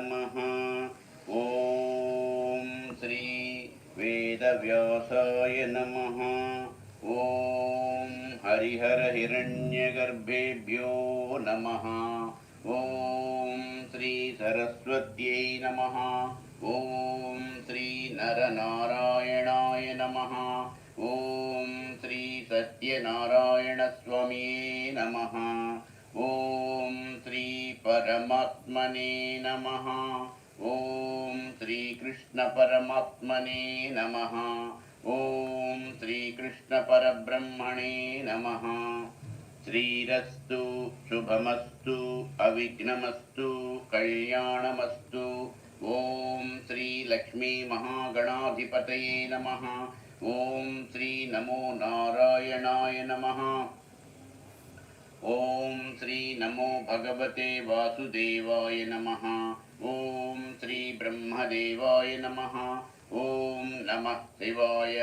నమ ఓం శ్రీ వేదవ్యాసాయ నమ ఓం హరిహర హిరణ్యగర్భేభ్యో నమ ఓం శ్రీ సరస్వత్యై నమ ఓం శ్రీ నరనారాయణాయ నమ ఓం శ్రీ సత్యనారాయణస్వామి నమ ఓం श्रीपरमात्मने नमः ॐ श्रीकृष्णपरमात्मने नमः ॐ श्रीकृष्णपरब्रह्मणे नमः श्रीरस्तु शुभमस्तु अविघ्नमस्तु कल्याणमस्तु ॐ श्रीलक्ष्मीमहागणाधिपतये नमः ॐ श्री नमो नारायणाय नमः ॐ श्री नमो भगवते वासुदेवाय नमः। ॐ श्री ब्रह्मदेवाय नमः। ॐ नमः शिवाय।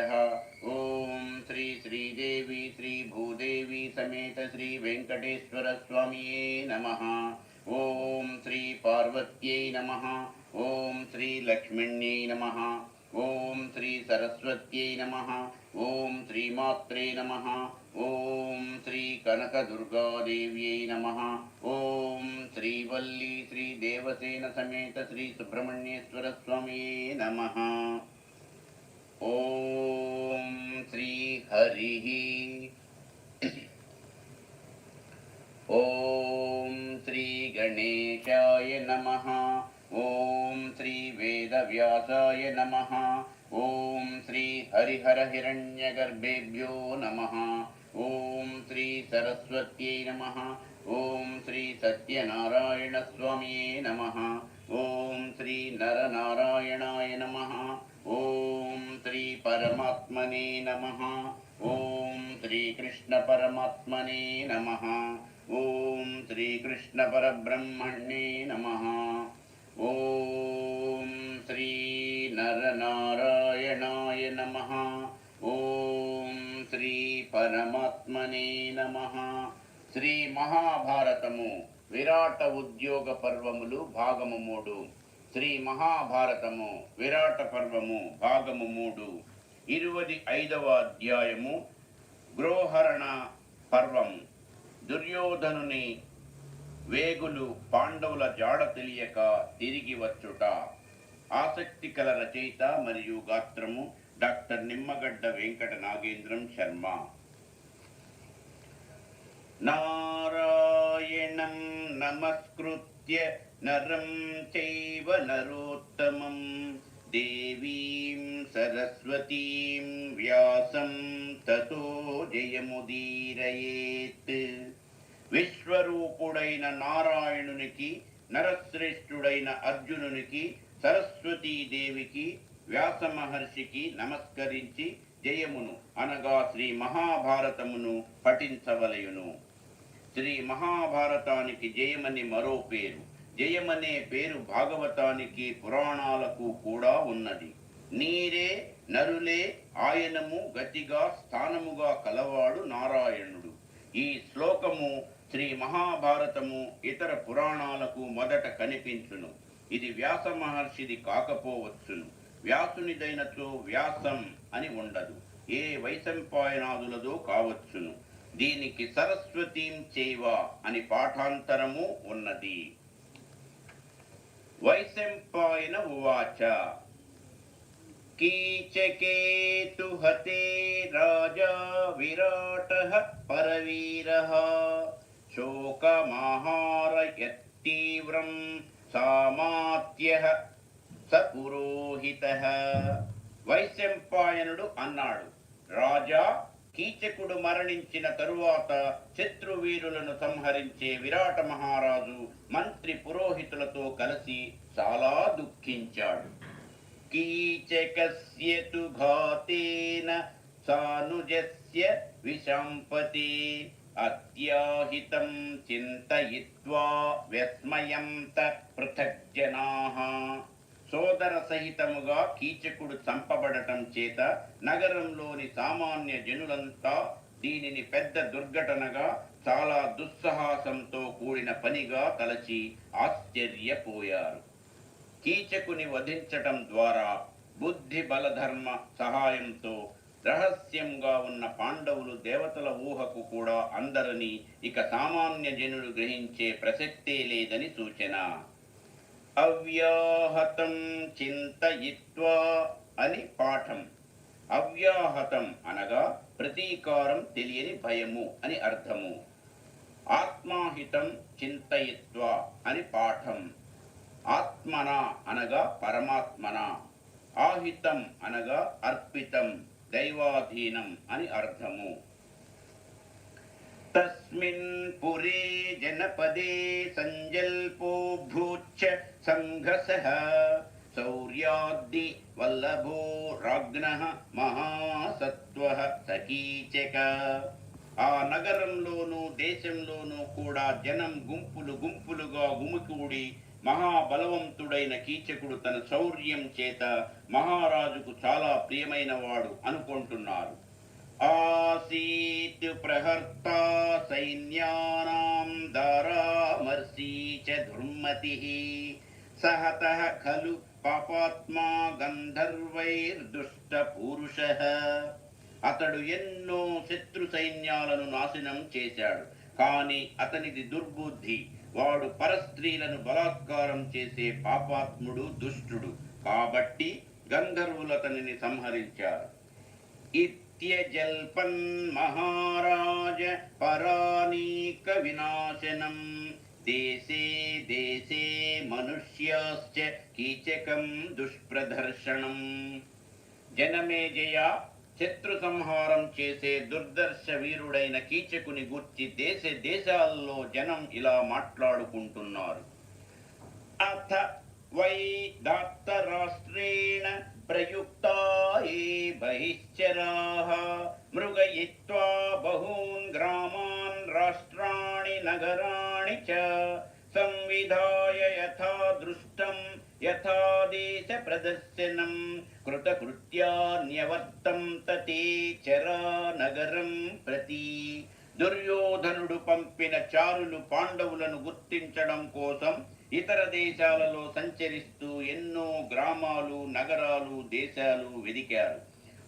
ॐ श्री श्रीदेवी श्रीभूदेवी समेत श्रीवेङ्कटेश्वरस्वामिये नमः। ॐ श्री पार्वत्यै नमः। ॐ श्रीलक्ष्मिण्यै नमः। श्री सरस्वत्यै नमः। ॐ श्रीमात्रे नमः। श्री कनकदुर्गादेव्यै नमः। ॐ श्रीवल्ली श्रीदेवसेन समेत श्रीसुब्रह्मण्येश्वरस्वामिये नमः। ॐ श्रीहरिः। ॐ श्रीगणेशाय नमः। ॐ श्रीवेदव्यासाय नमः। ॐ श्रीहरिहरहिरण्यगर्भेभ्यो नमः। ఓం శ్రీ సరస్వత్యై నమ. ఓం శ్రీ సత్యనారాయణ స్వామియే నమ. ఓం శ్రీ నరనారాయణాయ నమ. ఓం శ్రీ పరమాత్మనే నమ. ఓం శ్రీకృష్ణ పరమాత్మనే నమ. ఓం శ్రీకృష్ణ పరబ్రహ్మణ్యే నమ. ఓం శ్రీ నరనారాయణాయ నమ. పరమాత్మనే నమ. శ్రీ మహాభారతము విరాట ఉద్యోగ పర్వములు భాగము మూడు. శ్రీ మహాభారతము విరాట పర్వము భాగము మూడు. ఇరువది ఐదవ అధ్యాయము గృహరణ పర్వం. దుర్యోధనుని వేగులు పాండవుల జాడ తెలియక తిరిగి వచ్చుట. ఆసక్తి కల రచయిత మరియు గాత్రము డాక్టర్ నిమ్మగడ్డ వెంకట నాగేంద్రం శర్మ. నారాయణం నమస్కృత్య నరం చైవ నరోత్తమం దేవీం సరస్వతీం వ్యాసం తతో జయముదీరయేత్ విశ్వరూపుడైన నారాయణునికి నరశ్రేష్ఠుడైన అర్జునునికి సరస్వతీదేవికి వ్యాస మహర్షికి నమస్కరించి జయమును అనగా శ్రీ మహాభారతమును పఠించవలయును। శ్రీ మహాభారతానికి జయమని మరో పేరు. జయమనే పేరు భాగవతానికి పురాణాలకు కూడా ఉన్నది. నీరే నరులే ఆయనము గతిగా స్థానముగా కలవాడు నారాయణుడు. ఈ శ్లోకము శ్రీ మహాభారతము ఇతర పురాణాలకు మొదట కనిపించును. ఇది వ్యాస మహర్షిది కాకపోవచ్చును. వ్యాసునిదైనచో వ్యాసం అని ఉండదు. ఏ వైశంపాయనాదులదో కావచ్చును. దీనికి సరస్వతీం చేవ అని పాఠాంతరము ఉన్నది. వైశంపాయన ఉవాచ. కీచకేతు హతే రాజా విరాట పరవీర. శోకమాహారయత్తీవ్రం సామాత్య స పురోహిత వైశంపాయనుడు అన్నాడు రాజా కీచకుడు మరణించిన తరువాత శత్రువీరులను సంహరించే విరాట మహారాజు మంత్రి పురోహితులతో కలిసి చాలా దుఃఖించాడు. కీచకస్యతు ఘాతేన సానుజస్య విశంపతి అత్యాహితం చింతయిత్వా వ్యస్మయంత పృథగ్జనాః. సోదర సహితముగా కీచకుడు చంపబడటం చేత నగరంలోని సామాన్య జనులంతా దీనిని పెద్ద దుర్ఘటనగా చాలా దుస్సాహసంతో కూడిన పనిగా తలచి ఆశ్చర్యపోయారు. కీచకుని వధించటం ద్వారా బుద్ధి బలధర్మ సహాయంతో రహస్యంగా ఉన్న పాండవులు దేవతల ఊహకు కూడా అందరని ఇక సామాన్య జనులు గ్రహించే ప్రసక్తే లేదని సూచన. అవ్యాహతం చింతయిత్వా అని పాఠం. అవ్యాహతం అనగా ప్రతీకారం తెలియని భయము అని అర్థము. ఆత్మాహితం చింతయిత్వ అని పాఠం. ఆత్మన అనగా పరమాత్మన. ఆహితం అనగా అర్పితం దైవాధీనం అని అర్థము. తస్మిన్ పురే జనపదే సంజల్పో భూచ్చ సంఘసః శౌర్యాద్ది వల్లభో రాజ్ఞ మహాసత్వ సకీచక ఆ నగరంలోనూ దేశంలోనూ కూడా జనం గుంపులు గుంపులుగా గుమికూడి మహాబలవంతుడైన కీచకుడు తన శౌర్యం చేత మహారాజుకు చాలా ప్రియమైన వాడు అనుకుంటున్నారు. ఆసీత్ ప్రహర్త సైన్యానాం దారామర్సీ చ దుర్మతి సహత ఖలు పాపాత్మా గంధర్వైర్దుష్ట పురుష అతడు ఎన్నో శత్రు సైన్యాలను నాశనం చేశాడు కాని అతనిది దుర్బుద్ధి. వాడు పరస్త్రీలను బలాత్కారం చేసే పాపాత్ముడు దుష్టుడు. కాబట్టి గంధర్వులు అతనిని సంహరించారు. ఇత్యజల్పన్ మహారాజ పరానీక వినాశనం దేశే దేశే మనుష్యాశ్చ కీచకం దుష్ప్రదర్శనం జనమేజయ శత్రు సంహారం చేసే దుర్దర్శ వీరుడైన కీచకుని గుర్చి దేశ దేశాల్లో జనం ఇలా మాట్లాడుకుంటున్నారు. అథ వై దాత్తరాష్ట్రేణ ప్రయుక్తా ఏ బహిశ్చరాः మృగయిత్వా బహూన్ గ్రామాన్ రాష్ట్రాణి నగరాణి చ సంవిధాయ యథా దృష్టం యథా ప్రదర్శనం కృతకృత్యాన్యవర్తం తతే చరా నగరం ప్రతి దుర్యోధనుడు పంపిన చారులు పాండవులను గుర్తించడం కోసం ఇతర దేశాలలో సంచరిస్తూ ఎన్నో గ్రామాలు నగరాలు దేశాలు వెదికారు.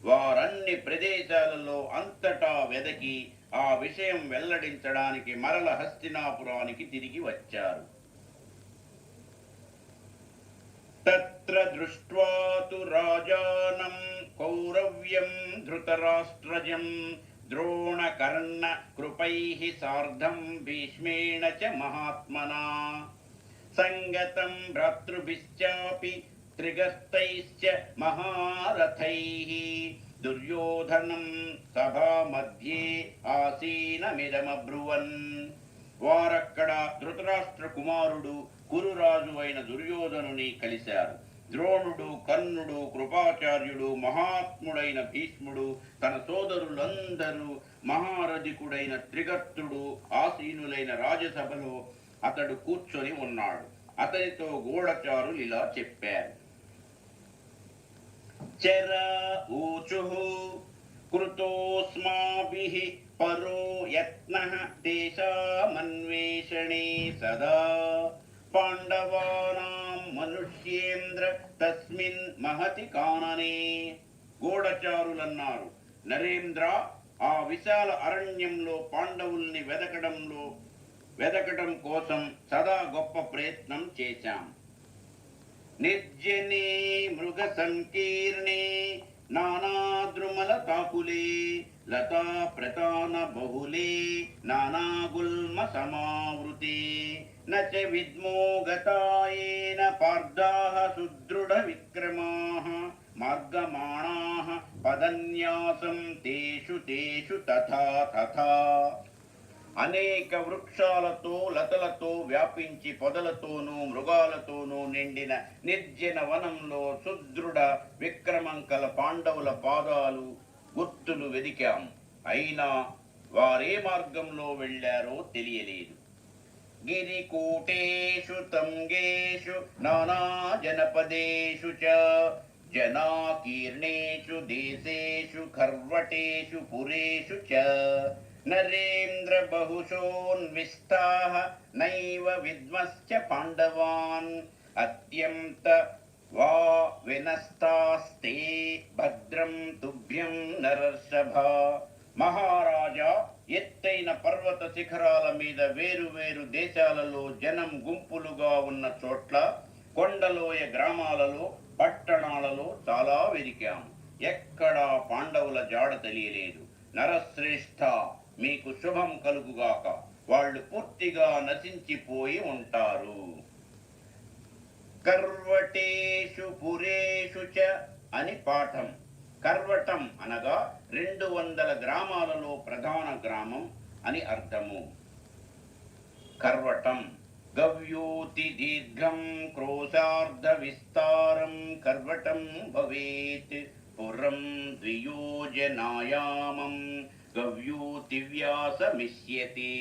వారన్ని ప్రదేశాలలో అంతటా వెదకి ఆ విషయం వెల్లడించడానికి మరల హస్తినాపురానికి తిరిగి వచ్చారు. తత్ర దృష్ట్వాతు రాజానం కౌరవ్యం ధృతరాష్ట్రజం ద్రోణకర్ణ కృపై సార్ధం భీష్మేణ చ మహాత్మనా. సంగతం భ్రాతృభిశ్చాపి త్రిగస్తైశ్చ మహారథై దుర్యోధనం సభా మధ్యే ఆసీనమిదమబ్రువన్ వారక్కడ ధృతరాష్ట్ర కుమారుడు కురురాజు అయిన దుర్యోధనుని కలిశారు. ద్రోణుడు కర్ణుడు కృపాచార్యుడు మహాత్ముడైన భీష్ముడు తన సోదరులందరూ మహారధికుడైన త్రిగర్తుడు ఆసీనులైన రాజసభలో అతడు కూర్చొని ఉన్నాడు. అతనితో గూఢచారులు ఇలా చెప్పారు. చర ఊచు కృతోస్మాభి పరో యత్న దేశామన్వేషణే సదా. పాండవానాం మనుష్యేంద్ర తస్మిన్ మహతి కాననే. గూఢచారులన్నారు. నరేంద్ర ఆ విశాల అరణ్యంలో పాండవుల్ని వెదకడంలో వెదకటం కోసం సదా గొప్ప ప్రయత్నం చేశాం. నిర్జనే మృగ సంకీర్ణే నానాద్రుమల తాకులే లతా ప్రతాన బహులే నానాగుల్మ సమావృతే. నచ విద్మో గతాయేన పార్దాః సుదృఢ విక్రమాః మార్గమాణాః పదన్యాసం తేషు తేషు తథా తథా. అనేక వృక్షాలతో లతలతో వ్యాపించి పొదలతోనూ మృగాలతోనూ నిండిన నిర్జన వనంలో సుదృఢ విక్రమంకల పాండవుల పాదాలు గుర్తులు వెదికాం. అయినా వారే మార్గంలో వెళ్ళారో తెలియలేదు. గిరికూటేషు తంగేషు నానా జనపదేషు చ జనాకీర్ణేషు దేశేషు ఖర్వటేషు పురేషు చ. నరేంద్ర బహుశోన్విస్తాః నైవ విద్మశ్చ పాండవాన్ అత్యంత వా వినస్తాస్తే భద్రం తుభ్యం నరర్షభ మహారాజా ఎత్తైన పర్వత శిఖరాల మీద వేరు వేరు దేశాలలో జనం గుంపులుగా ఉన్న చోట్ల కొండలోయ గ్రామాలలో పట్టణాలలో చాలా వెదికాం ఎక్కడా పాండవుల జాడ తెలియలేదు. నరశ్రేష్ఠ మీకు శుభం కలుగుగాక. వాళ్ళు పూర్తిగా నశించిపోయి ఉంటారు. కర్వటేషు పురేషు చ అని పాఠం. కర్వటం అనగా రెండు వందల గ్రామాలలో ప్రధాన గ్రామం అని అర్థము. కర్వటం గవ్యూతి దీర్ఘం క్రోశార్ధ విస్తారం కర్వటం భవేత్ పురం ద్వియోజనాయామం గవ్యూ వ్యాసమిష్యతే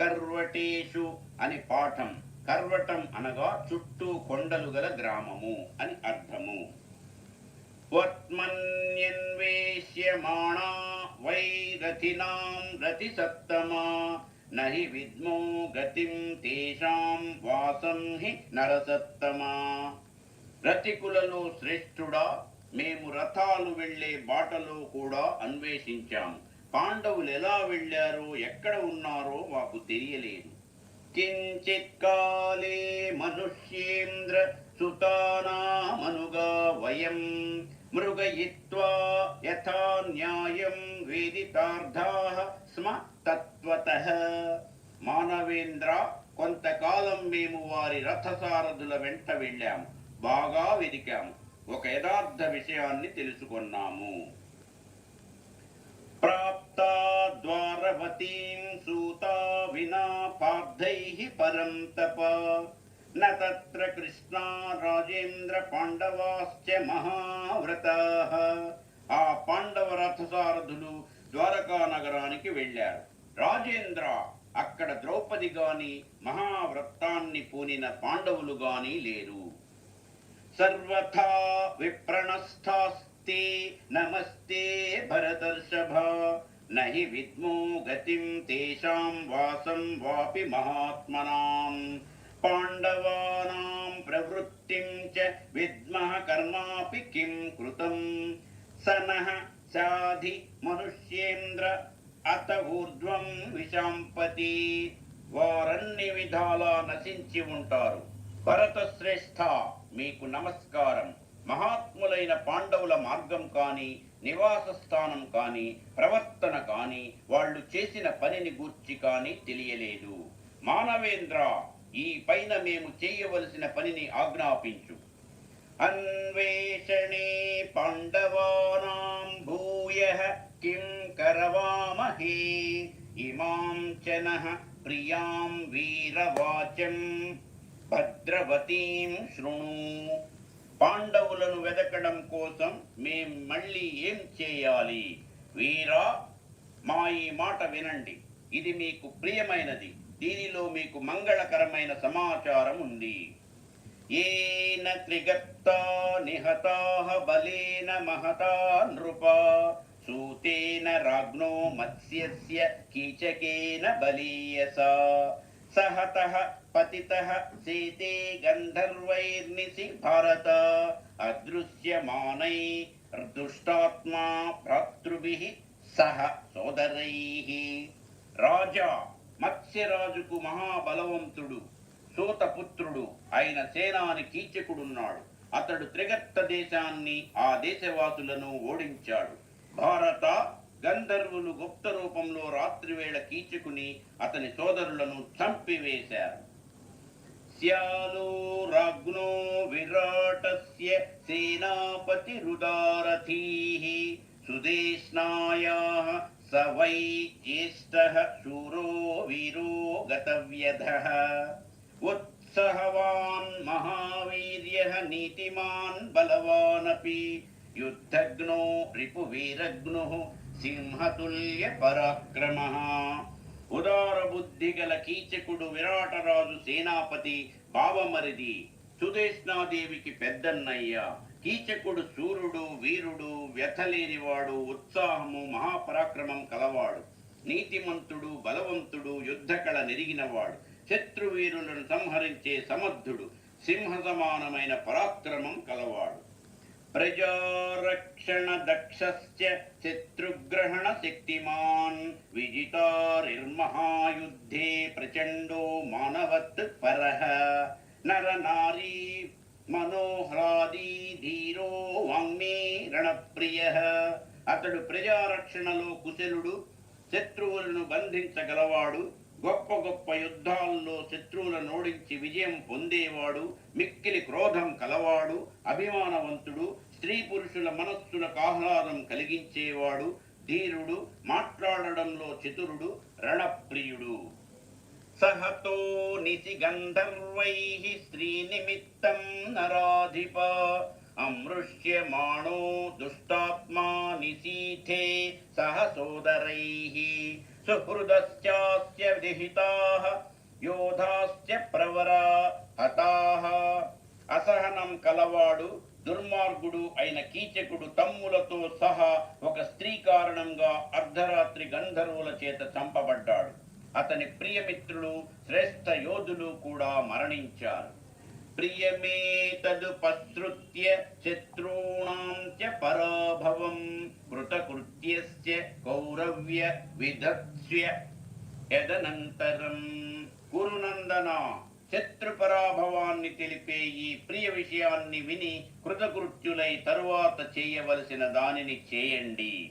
కర్వటేషు అని పాఠం. కర్వటం అనగా చుట్టూ కొండలు గల గ్రామము అని అర్థము. వర్త్మన్యన్వేష్యమాణా వై రథినాం రతిసత్తమా నహి విద్మో గతిం తేషాం వాసం హి నరసత్తమా రతికులలో శ్రేష్ఠుడా మేము రథాలు వెళ్ళే బాటలో కూడా అన్వేషించాము పాండవులు ఎలా వెళ్ళారో ఎక్కడ ఉన్నారో మాకు తెలియలేదు. కించిత్కాలే మనుష్యేంద్ర సుతానామనుగా వయం మృగయిత్వా యథా న్యాయం వేదితార్థాః స్మ తత్వత. మానవేంద్ర కొంతకాలం మేము వారి రథసారథుల వెంట వెళ్ళాము. బాగా వెదికాము. ఒక యథార్థ విషయాన్ని తెలుసుకున్నాము. ప్రాప్తా ద్వారవతీం సూతా వినా పార్థైః పరం తప. న తత్ర కృష్ణా రాజేంద్ర పాండవాశ్చ మహావ్రతాః. ఆ పాండవ రథసారథులు ద్వారకా నగరానికి వెళ్ళారు. రాజేంద్ర అక్కడ ద్రౌపది గాని మహావ్రతాన్ని పూనిన పాండవులు గాని లేరు. సర్వథా విప్రణస్థాస్తి నమస్తే భరతర్షభ. నహి విద్మో గతిం తేషాం వాసం వాపి మహాత్మనాం. పాండవానాం ప్రవృత్తిం చ కర్మాపి కిం కృతం. సనః సాధి మనుష్యేంద్ర అత ఊర్ధ్వం విశాంపతి. వారన్ని విధాలా నశించి ఉంటారు. భరత శ్రేష్ఠ మీకు నమస్కారం. మహాత్ములైన పాండవుల మార్గం కాని నివాస స్థానం కాని ప్రవర్తన కాని వాళ్ళు చేసిన పనిని గూర్చి కాని తెలియలేదు. మానవేంద్ర ఈ పైన మేము చేయవలసిన పనిని ఆజ్ఞాపించు. అన్వేషణే పాండవానాం భూయ కిం కరవామహే ఇమాం చన ప్రియాం వీరవాచం. భద్రవతీం శృణు. పాండవులను వెదకడం కోసం మేం మళ్ళీ ఏం చేయాలి? వీరా మా ఈ మాట వినండి. ఇది మీకు ప్రియమైనది. దీనిలో మీకు మంగళకరమైన సమాచారం ఉంది. ఏన త్రిగత్తా నిహతాహ బలేన మహతా నృప సూతేన రాజ్ఞో మత్స్యస్య కీచకేన బలీయస సహతః పతితః సీతే గంధర్వైర్నిసి భారత అదృశ్యమానై దుష్టాత్మా భ్రాతృభిః సహ సోదరైః రాజా మత్స్యరాజుకు మహాబలవంతుడు సూతపుత్రుడు అయిన సేనాని కీచకుడున్నాడు. అతడు త్రిగత్త దేశాన్ని ఆ దేశవాసులను ఓడించాడు. భారత గంధర్వులు గుప్త రూపంలో రాత్రివేళ కీచకుని అతని సోదరులను చంపివేశారు. तस्यालो राज्ञो विराटस्य सेनापतिरुदारथीः सुदेष्णायाः स वै ज्येष्ठः शूरो वीरो गतव्यधः। उत्सहवान् महावीर्यः नीतिमान् बलवानपि युद्धग्नो रिपुवीरग्नुः सिंहतुल्यपराक्रमः। ఉదార బుద్ధి గల కీచకుడు విరాటరాజు సేనాపతి బావమరిది సుదేష్ణాదేవికి పెద్దన్నయ్య. కీచకుడు సూర్యుడు వీరుడు వ్యథలేనివాడు ఉత్సాహము మహాపరాక్రమం కలవాడు. నీతిమంతుడు బలవంతుడు యుద్ధకళ నెరిగినవాడు. శత్రువీరులను సంహరించే సమర్థుడు సింహ సమానమైన పరాక్రమం కలవాడు. ప్రజారక్షణ దక్షస్య శత్రుగ్రహణ శక్తిమాన్ విజితారిర్మహాయుద్ధే ప్రచండో మానవత్ పరః నర నారీ మనోహ్లాది ధీరో వాంగ్మే రణప్రియ. అతడు ప్రజారక్షణలో కుశలుడు శత్రువులను బంధించగలవాడు గొప్ప గొప్ప యుద్ధాల్లో శత్రువులను ఓడించి విజయం పొందేవాడు మిక్కిలి క్రోధం కలవాడు అభిమానవంతుడు స్త్రీ పురుషుల మనస్సులకు ఆహ్లాదం కలిగించేవాడు ధీరుడు మాట్లాడడంలో చతురుడు రణప్రియుడు. సహతో నిసి గంధర్వై స్త్రీ నిమిత్తం నరాధిప అమృష్యమాణో దుష్టాత్మా నిశీథే సహ సోదరై. సుహృదశ్చాస్య విహితాః యోధాస్య ప్రవరా హతాః అసహనం కలవాడు దుర్మార్గుడు అయిన కీచకుడు తమ్ములతో సహా ఒక స్త్రీ కారణంగా అర్ధరాత్రి గంధర్వుల చేత చంపబడ్డాడు. అతని ప్రియమిత్రులు శ్రేష్ఠ యోధులు కూడా మరణించారు. ప్రియమే ప్రియమేతదుపసృత్య శత్రూణాం చ పరాభవం కృతకృత్యస్య కౌరవ్య విధత్స్య ఎదనంతరం గురునందన శత్రు పరాభవాన్ని తెలిపే ఈ ప్రియ విషయాన్ని విని కృతకృత్యులై తరువాత చేయవలసిన దానిని చేయండి.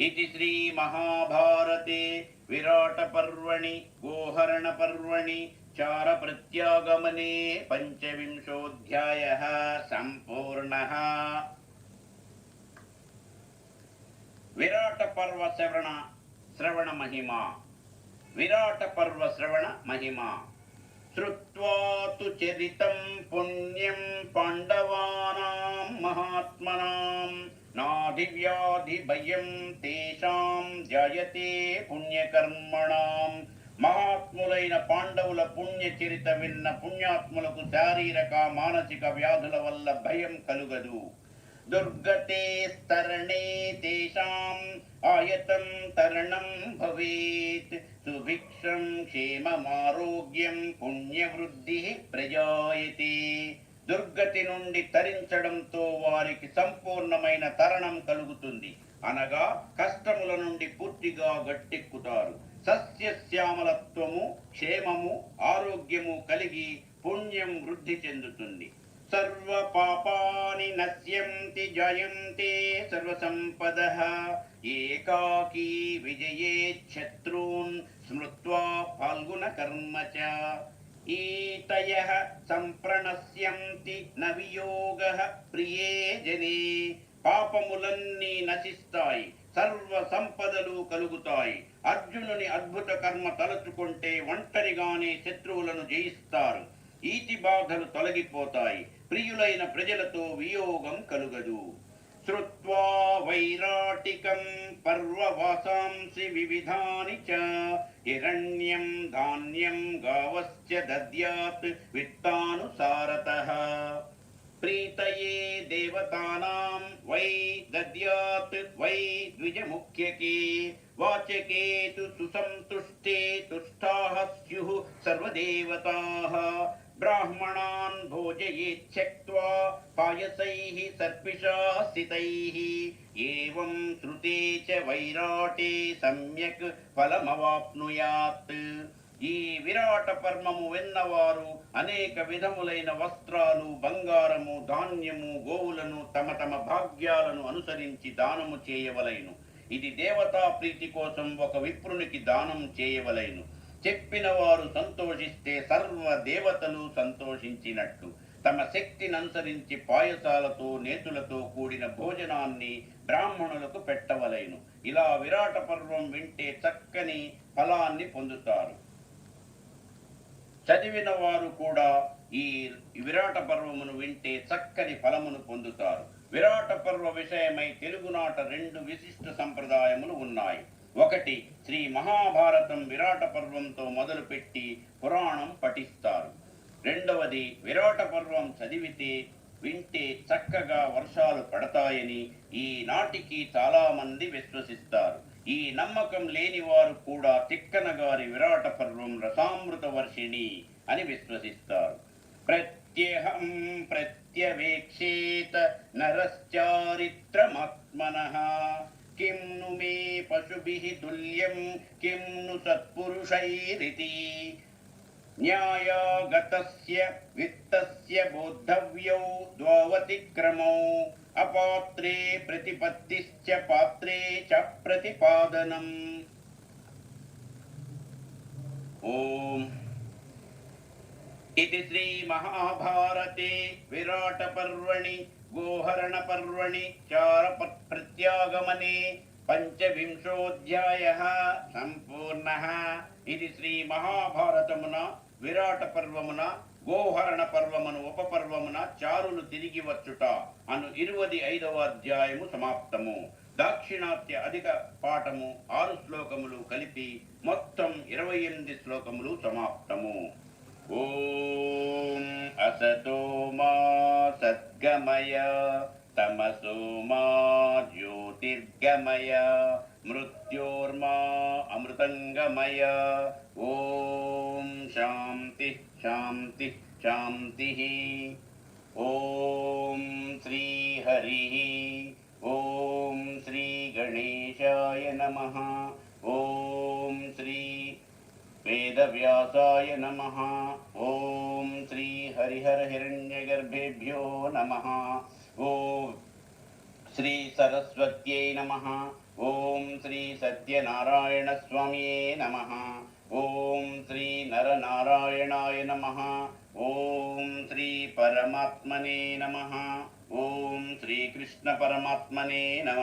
ఇది శ్రీ మహాభారతే విరాట పర్వణి గోహరణ పర్వణి చార ప్రత్యాగమనే పంచవింశోధ్యాయ సంపూర్ణ విరాట పర్వ శ్రవణ శ్రవణ మహిమ విరాట పర్వ శ్రవణ మహిమ శ్రుత్వా తు చరితం మహాత్ములైన పాండవుల పుణ్య చరిత విన్న పుణ్యాత్ములకు శారీరక మానసిక వ్యాధుల వల్ల భయం కలుగదు. దుర్గతే స్తరణే తేషాం ఆయతం తరణం భవేత్. సుభిక్షం క్షేమమారోగ్యం పుణ్యవృద్ధి ప్రజాయతే. దుర్గతి నుండి తరించడంతో వారికి సంపూర్ణమైన తరణం కలుగుతుంది. అనగా కష్టముల నుండి పూర్తిగా గట్టెక్కుతారు. సస్యశ్యామలత్వము క్షేమము ఆరోగ్యము కలిగి పుణ్యం వృద్ధి చెందుతుంది. సర్వ పాపాని నశ్యంతి జయంతే సర్వ సంపద ఏకాకీ విజయే శత్రూన్ స్మృత్వా ఫాల్గుణ కర్మ చ ఈతయ సంప్రణశ్యంతి నవియోగ ప్రియే జనే. పాపములన్నీ నశిస్తాయి. సర్వ సంపదలు కలుగుతాయి. అర్జునుని అద్భుత కర్మ తలుచుకుంటే ఒంటరిగానే శత్రువులను జయిస్తారు. ఈతి బాధలు తొలగిపోతాయి. ప్రియులైన ప్రజలతో వియోగం కలుగదు. శ్రుత్వా వైరాటికం పర్వవాసాంసి వివిధాని చ హిరణ్యం ధాన్యం గావశ్చ దద్యాత్ విత్తానుసారత. प्रीतये देवतानां वै दद्यात् वै द्विजमुख्यके, वाचके तु सुसन्तुष्टे तुष्टाः स्युः सर्वदेवताः। ब्राह्मणान् भोजयेत् त्यक्त्वा पायसैः सर्पिषासितैः एवं श्रुते च वैराटे सम्यक् फलमवाप्नुयात्। ఈ విరాట పర్మము విన్నవారు అనేక విధములైన వస్త్రాలు బంగారము ధాన్యము గోవులను తమ తమ భాగ్యాలను అనుసరించి దానము చేయవలైను. ఇది దేవతా ప్రీతి కోసం ఒక విప్రునికి దానం చేయవలైను. చెప్పిన వారు సంతోషిస్తే సర్వ దేవతలు సంతోషించినట్టు. తమ శక్తిని అనుసరించి పాయసాలతో నేతులతో కూడిన భోజనాన్ని బ్రాహ్మణులకు పెట్టవలైను. ఇలా విరాట పర్వం వింటే చక్కని ఫలాన్ని పొందుతారు. చదివిన వారు కూడా ఈ విరాట పర్వమును వింటే చక్కని ఫలమును పొందుతారు. విరాట పర్వ విషయమై తెలుగునాట రెండు విశిష్ట సంప్రదాయములు ఉన్నాయి. ఒకటి శ్రీ మహాభారతం విరాట పర్వంతో మొదలుపెట్టి పురాణం పఠిస్తారు. రెండవది విరాట పర్వం చదివితే వింటే చక్కగా వర్షాలు పడతాయని ఈ నాటికి విశ్వసిస్తారు. ఈ నమ్మకం లేని వారు కూడా తిక్కన గారి విరాట పర్వం రసామృత వర్షిణి అని విశ్వసిస్తారు. ప్రత్యహం ప్రత్యవేక్షేత నరశ్చారిత్రమాత్మన. కిం ను మే పశుభి దుల్యం కిమ్ను ను సత్పురుషైరితి. न्यायागतस्य वित्तस्य बोद्धव्यौ द्वावतिक्रमौ अपात्रे प्रतिपत्तिश्च पात्रे च प्रतिपादनम् ॐ इति श्रीमहाभारते विराटपर्वणि गोहरणपर्वणि चारप्रत्यागमने पञ्चविंशोऽध्यायः सम्पूर्णः इति श्रीमहाभारतमुना విరాట పర్వమున గోహరణ పర్వమును ఉపపర్వమున చారులు తిరిగి వచ్చుట. అను ఇరువది ఐదవ అధ్యాయము సమాప్తము. దాక్షిణాత్య అధిక పాఠము ఆరు శ్లోకములు కలిపి మొత్తం ఇరవై ఎనిమిది శ్లోకములు సమాప్తము. ఓం అసతో మా సద్గమయ తమసో మా జ్యోతిర్గమయ మృత్యోర్మా అమృతంగమయ ఓం శాంతి శాంతి శాంతి ఓం శ్రీ హరి ఓం శ్రీ గణేశాయ నమ ఓం శ్రీ వేదవ్యాసాయ నమ ఓం శ్రీ హరిహర హిరణ్యగర్భేభ్యో నమ ఓం శ్రీ సత్యనారాయణ స్వామియే నమ. ఓం శ్రీ నరనారాయణాయ నమ. ఓం శ్రీ పరమాత్మనే నమ. ఓం శ్రీకృష్ణ పరమాత్మనే నమ.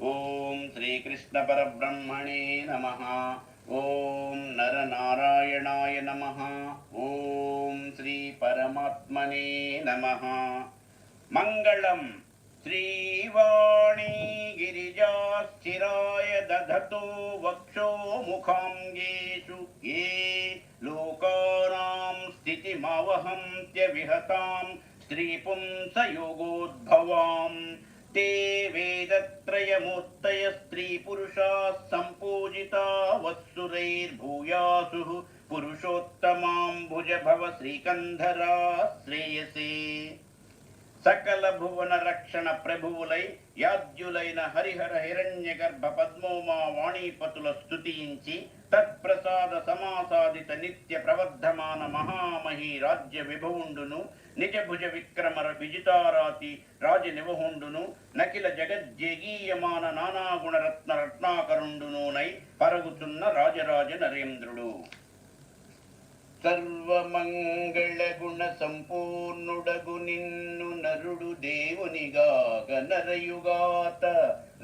ఓం శ్రీకృష్ణ పరబ్రహ్మణే నమ. ఓం నరనారాయణాయ నమ. ఓం శ్రీ పరమాత్మనే నమ. మంగళం శ్రీవాణీ चिराय दधतो वक्षो मुखाङ्गेषु ये लोकानां स्थितिमवहन्त्य विहतां स्त्रीपुंसयोगोद्भवाम् ते वेदत्रयमूर्तय स्त्रीपुरुषाः सम्पूजिता वत्सुरैर्भूयासुः। पुरुषोत्तमाम्बुजभव श्रीकन्धरा श्रेयसे సకల భువన రక్షణ ప్రభువులై యాద్యులైన హరిహర హిరణ్య గర్భ పద్మోమా వాణీపతుల స్తుతించి తత్ప్రసాద సమాసాదిత నిత్య ప్రవర్ధమాన మహామహి రాజ్య విభవుండును నిజ భుజ విక్రమర విజితారాతి రాజ నివహుండును నకిల జగజ్జగీయమాన నానాగుణ రత్న రత్నాకరుండునునై పరుగుతున్న రాజరాజ నరేంద్రుడు. సర్వమంగళ గుణ సంపూర్ణుడగు నిన్ను నరుడు దేవునిగాగ నరయుగాత.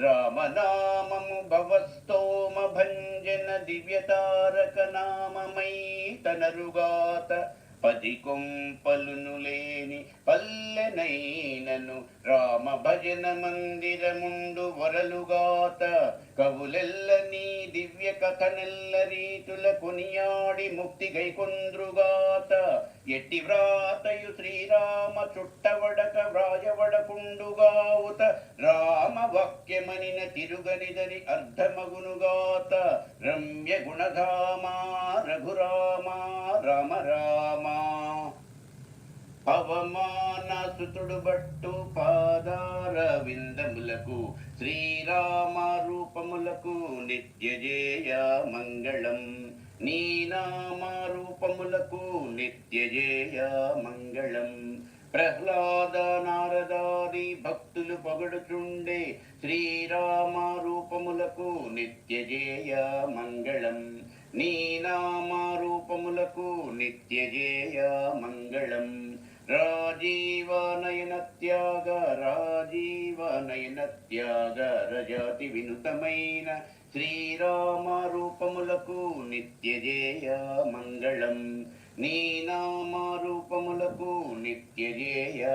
రామనామము భవస్తోమ భంజన దివ్యతారక నామమై తనరుగాత. పది కొంపలును లేని పల్లెనైనను రామ భజన మందిరముండు వరలుగాత కవులెల్ల నీ దివ్య కథనెల్ల రీతుల కొనియాడి ముక్తి గైకొంద్రుగాత ఎట్టి వ్రాతయు శ్రీరామ చుట్టవడక వ్రాయవడకుండుగావుత రామ వాక్యమనిన తిరుగనిదని అర్ధమగునుగాత రమ్య గుణధామా రఘురామా రామ రామ పవమాన సుతుడు బట్టు పాదార విందములకు శ్రీరామ రూపములకు నిత్య జయ మంగళం. నీ నామ రూపములకు నిత్య జయ మంగళం. ప్రహ్లాద నారదాది భక్తులు పొగడుచుండే శ్రీరామ రూపములకు నిత్య జయ మంగళం. నీ నామ రూపములకు నిత్య జయ మంగళం. రాజీవనయనత్యాగ రాజీవనయనత్యాగ రజాతి వినుతమైన శ్రీరామ రూపములకు నిత్యజేయ మంగళం. నీ నామ రూపములకు నిత్యజేయ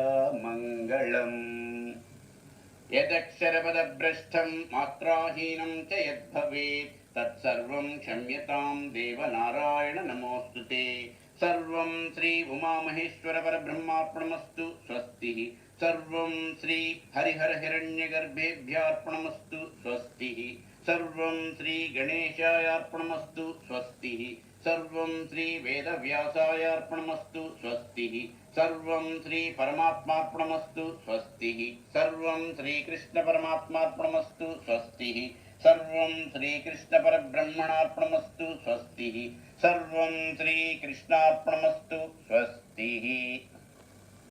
మంగళం. యదక్షరపదభ్రష్టం మాత్రాహీనం చ యద్భవేత్. తత్సర్వం క్షమ్యతాం దేవనారాయణ నమోస్తుతే. సర్వం శ్రీ ఉమామహేశ్వర పరబ్రహ్మార్పణమస్తు. స్వస్తి. సర్వం శ్రీ హరిహర హిరణ్యగర్భేభ్యార్పణమస్తు. స్వస్తి. సర్వం శ్రీ గణేశాయార్పణమస్తు. స్వస్తి. సర్వం శ్రీ వేదవ్యాసాయార్పణమస్తు. స్వస్తి. సర్వం శ్రీ పరమాత్మార్పణమస్తు. స్వస్తి. సర్వం శ్రీకృష్ణ పరమాత్మార్పణమస్తు. స్వస్తి. సర్వం శ్రీకృష్ణ పరబ్రహ్మణార్పణమస్తు. స్వస్తి. సర్వం శ్రీకృష్ణార్పణమస్తు స్వస్తి